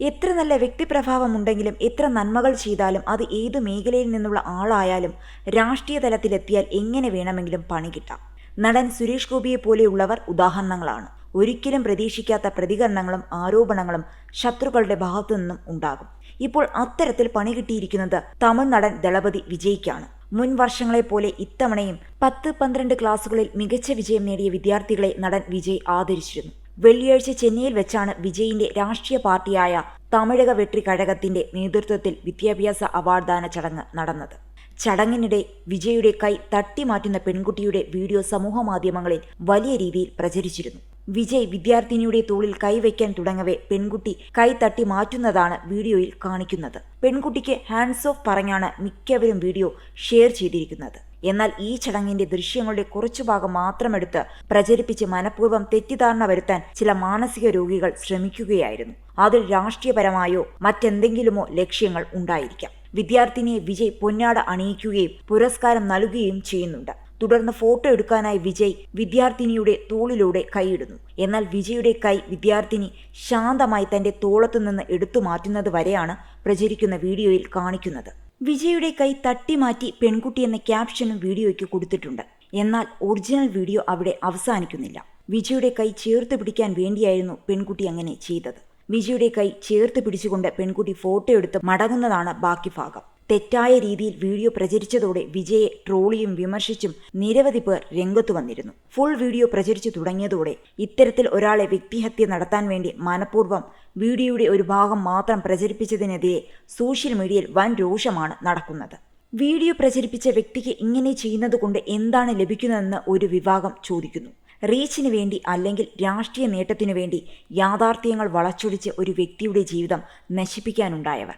എത്ര നല്ല വ്യക്തിപ്രഭാവമുണ്ടെങ്കിലും എത്ര നന്മകൾ ചെയ്താലും അത് ഏതു മേഖലയിൽ നിന്നുള്ള ആളായാലും രാഷ്ട്രീയ തലത്തിലെത്തിയാൽ എങ്ങനെ വേണമെങ്കിലും പണി കിട്ടാം. നടൻ സുരേഷ് ഗോപിയെ പോലെയുള്ളവർ ഉദാഹരണങ്ങളാണ്. ഒരിക്കലും പ്രതീക്ഷിക്കാത്ത പ്രതികരണങ്ങളും ആരോപണങ്ങളും ശത്രുക്കളുടെ ഭാഗത്തു നിന്നും ഉണ്ടാകും. ഇപ്പോൾ അത്തരത്തിൽ പണി കിട്ടിയിരിക്കുന്നത് തമിഴ് നടൻ ദളപതി വിജയ്ക്കാണ്. മുൻ വർഷങ്ങളെപ്പോലെ ഇത്തവണയും പത്ത് പന്ത്രണ്ട് ക്ലാസുകളിൽ മികച്ച വിജയം നേടിയ വിദ്യാർത്ഥികളെ നടൻ വിജയ് ആദരിച്ചിരുന്നു. വെള്ളിയാഴ്ച ചെന്നൈയിൽ വെച്ചാണ് വിജയിന്റെ രാഷ്ട്രീയ പാർട്ടിയായ തമിഴക വെട്രി കഴകത്തിന്റെ നേതൃത്വത്തിൽ വിദ്യാഭ്യാസ അവാർഡ് ദാന ചടങ്ങ് നടന്നത്. ചടങ്ങിനിടെ വിജയുടെ കൈ തട്ടിമാറ്റുന്ന പെൺകുട്ടിയുടെ വീഡിയോ സമൂഹമാധ്യമങ്ങളിൽ വലിയ രീതിയിൽ പ്രചരിച്ചിരുന്നു. വിജയ് വിദ്യാർത്ഥിനിയുടെ തോളിൽ കൈവയ്ക്കാൻ തുടങ്ങവേ പെൺകുട്ടി കൈ തട്ടി മാറ്റുന്നതാണ് വീഡിയോയിൽ കാണിക്കുന്നത്. പെൺകുട്ടിക്ക് ഹാൻഡ്സ് ഓഫ് പറഞ്ഞാണ് മിക്കവരും വീഡിയോ ഷെയർ ചെയ്തിരിക്കുന്നത്. എന്നാൽ ഈ ചടങ്ങിന്റെ ദൃശ്യങ്ങളുടെ കുറച്ചു ഭാഗം മാത്രമെടുത്ത് പ്രചരിപ്പിച്ച് മനഃപൂർവം തെറ്റിദ്ധാരണ വരുത്താൻ ചില മാനസിക രോഗികൾ ശ്രമിക്കുകയായിരുന്നു. അതിൽ രാഷ്ട്രീയപരമായോ മറ്റെന്തെങ്കിലുമോ ലക്ഷ്യങ്ങൾ ഉണ്ടായിരിക്കാം. വിദ്യാർത്ഥിനിയെ വിജയ് പൊന്നാട അണിയിക്കുകയും പുരസ്കാരം നൽകുകയും ചെയ്യുന്നുണ്ട്. തുടർന്ന് ഫോട്ടോ എടുക്കാനായി വിജയ് വിദ്യാർത്ഥിനിയുടെ തോളിലൂടെ കൈയിടുന്നു. എന്നാൽ വിജയുടെ കൈ വിദ്യാർത്ഥിനി ശാന്തമായി തന്റെ തോളത്തു നിന്ന് എടുത്തു മാറ്റുന്നത് വരെയാണ് പ്രചരിക്കുന്ന വീഡിയോയിൽ കാണിക്കുന്നത്. വിജയുടെ കൈ തട്ടിമാറ്റി പെൺകുട്ടി എന്ന ക്യാപ്ഷനും വീഡിയോയ്ക്ക് കൊടുത്തിട്ടുണ്ട്. എന്നാൽ ഒറിജിനൽ വീഡിയോ അവിടെ അവസാനിക്കുന്നില്ല. വിജയുടെ കൈ ചേർത്ത് പിടിക്കാൻ വേണ്ടിയായിരുന്നു പെൺകുട്ടി അങ്ങനെ ചെയ്തത്. വിജയുടെ കൈ ചേർത്ത് പിടിച്ചുകൊണ്ട് പെൺകുട്ടി ഫോട്ടോ എടുത്ത് മടങ്ങുന്നതാണ് ബാക്കി ഭാഗം. തെറ്റായ രീതിയിൽ വീഡിയോ പ്രചരിച്ചതോടെ വിജയെ ട്രോളിയും വിമർശിച്ചും നിരവധി പേർ രംഗത്തു വന്നിരുന്നു. ഫുൾ വീഡിയോ പ്രചരിച്ചു തുടങ്ങിയതോടെ ഇത്തരത്തിൽ ഒരാളെ വ്യക്തിഹത്യ നടത്താൻ വേണ്ടി മനഃപൂർവം വീഡിയോയുടെ ഒരു ഭാഗം മാത്രം പ്രചരിപ്പിച്ചതിനെതിരെ സോഷ്യൽ മീഡിയയിൽ വൻ രോഷമാണ് നടക്കുന്നത്. വീഡിയോ പ്രചരിപ്പിച്ച വ്യക്തിക്ക് ഇങ്ങനെ ചെയ്യുന്നത് കൊണ്ട് എന്താണ് ലഭിക്കുന്നതെന്ന് ഒരു വിഭാഗം ചോദിക്കുന്നു. റീച്ചിന് വേണ്ടി അല്ലെങ്കിൽ രാഷ്ട്രീയ നേട്ടത്തിനു വേണ്ടി യാഥാർത്ഥ്യങ്ങൾ വളച്ചൊടിച്ച് ഒരു വ്യക്തിയുടെ ജീവിതം നശിപ്പിക്കാനുണ്ടായവർ.